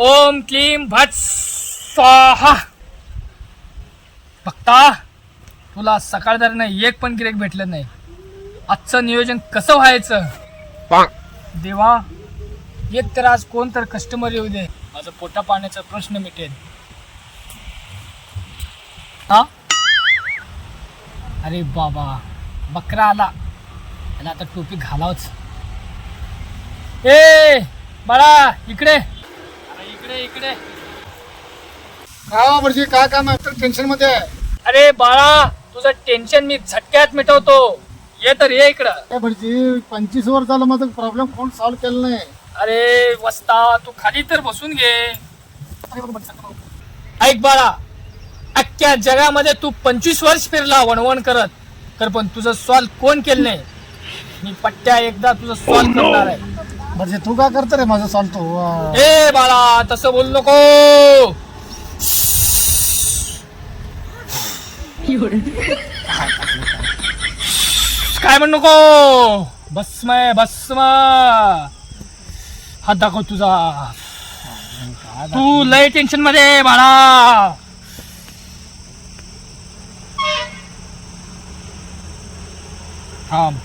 ओम क्लीम भट स्वाहा। बघता तुला सकाळ नाही एक पण गिरेक भेटलं नाही. आजचं नियोजन कसं व्हायचं? देवा एक तर आज कोण तर कस्टमर येऊ दे. माझं पोटा पाण्याचा प्रश्न मिटेल. हा? अरे बाबा बकरा आला. त्याला आता टोपी घालावच. ए बाळा इकडे. इकडे इकडे. का म्हणजे काय काम आहे? टेन्शनमध्ये आहे? अरे बाळा तुझं टेन्शन मी झटक्यात मिटवतो. ये तर ये इकडं. काय भटजी पंचवीस वर झालं माझा प्रॉब्लेम कोण सॉल्व्ह केलं नाही? अरे वस्ता तू खाली तर बसून घे. ऐक बाळा अख्ख्या जगामध्ये तू पंचवीस वर्ष फिरला वणवण करत. तर पण तुझं सॉल्व कोण केलं नाही? मी पट्ट्या एकदा तुझं सॉल्व करणार आहे. म्हणजे तू काय करतो रे माझं सॉल्व्ह तो? ए बाळा तसं बोलू नको. काय म्हणू नको? भस्म आहे भस्म हात दाखव तुझा. तू लय टेन्शनमध्ये आहे, बाळा. थांब.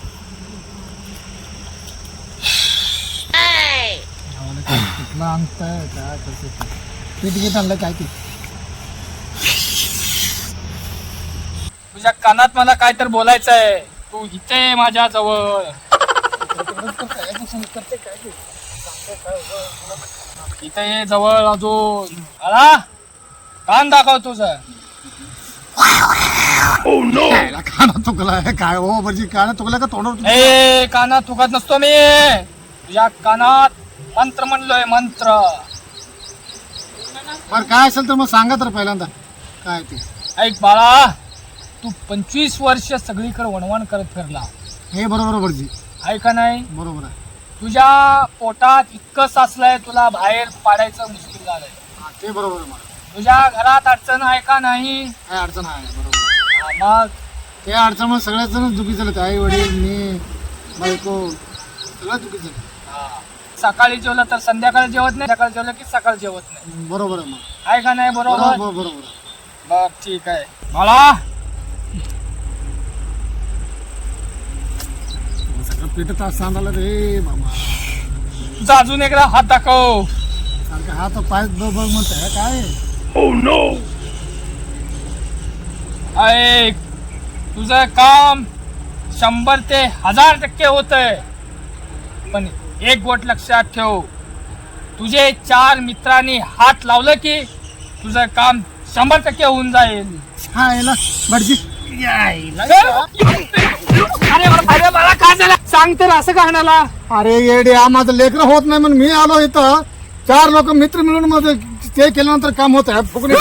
काय पीठ घेत आणलं? काय ते? तुझ्या कानात मला काय तर बोलायचं आहे तू इथे माझ्या जवळ इथे ये जवळ अजून. आला कान दाखव तुझं. काना चुकला काय हो भटजी काना चुकला का तोंडावर ए कानात तुकत नसतो मी. तुझ्या कानात मंत्र म्हणलोय मंत्र. बरं काय असेल तर मग सांगा तर पहिल्यांदा. काय ते? ऐक बाळा तू पंचवीस वर्ष सगळीकडे वणवण करत फिरला. हे बरोबर आहे भटजी. आहे का नाही? बरोबर आहे. तुझ्या पोटात इतकं साचलंय तुला बाहेर पाडायचं मुश्किल झालंय. हा, ते बरोबर आहे मला तुझ्या घरात अडचण आहे का नाही? काय अडचण आहे? बरोबर. हा, मग? ते अडचण सगळ्याच जण दुखी झाले आई वडील मी बायको सगळं दुखी झालं हा. सकाळी जेवलं तर संध्याकाळी जेवत नाही सकाळी जेवलं की सकाळी जेवत नाही. बरोबर आहे मग. आहे का नाही बरोबर? बरोबर बरोबर ठीक आहे. मला सगळं तास सांगायला रे मामा. तुझा अजून एकदा हात दाखव. सारखं हात पाय बघ म्हणत आहे काय? ऐक तुझं काम शंभर ते हजार टक्के होत आहे पण एक गोट लक्षात ठेव. तुझे चार मित्रांनी हात लावलं की तुझं काम शंभर टक्के होऊन जाईल. हा याला. भटजी. अरे अरे मला काय झालं? सांग तर असं का अरे येडे हा माझं लेकरं होत नाही म्हणून मी आलो इथं. चार लोक मित्र मिळून माझं ते केल्यानंतर काम होत. आहे फुकणी.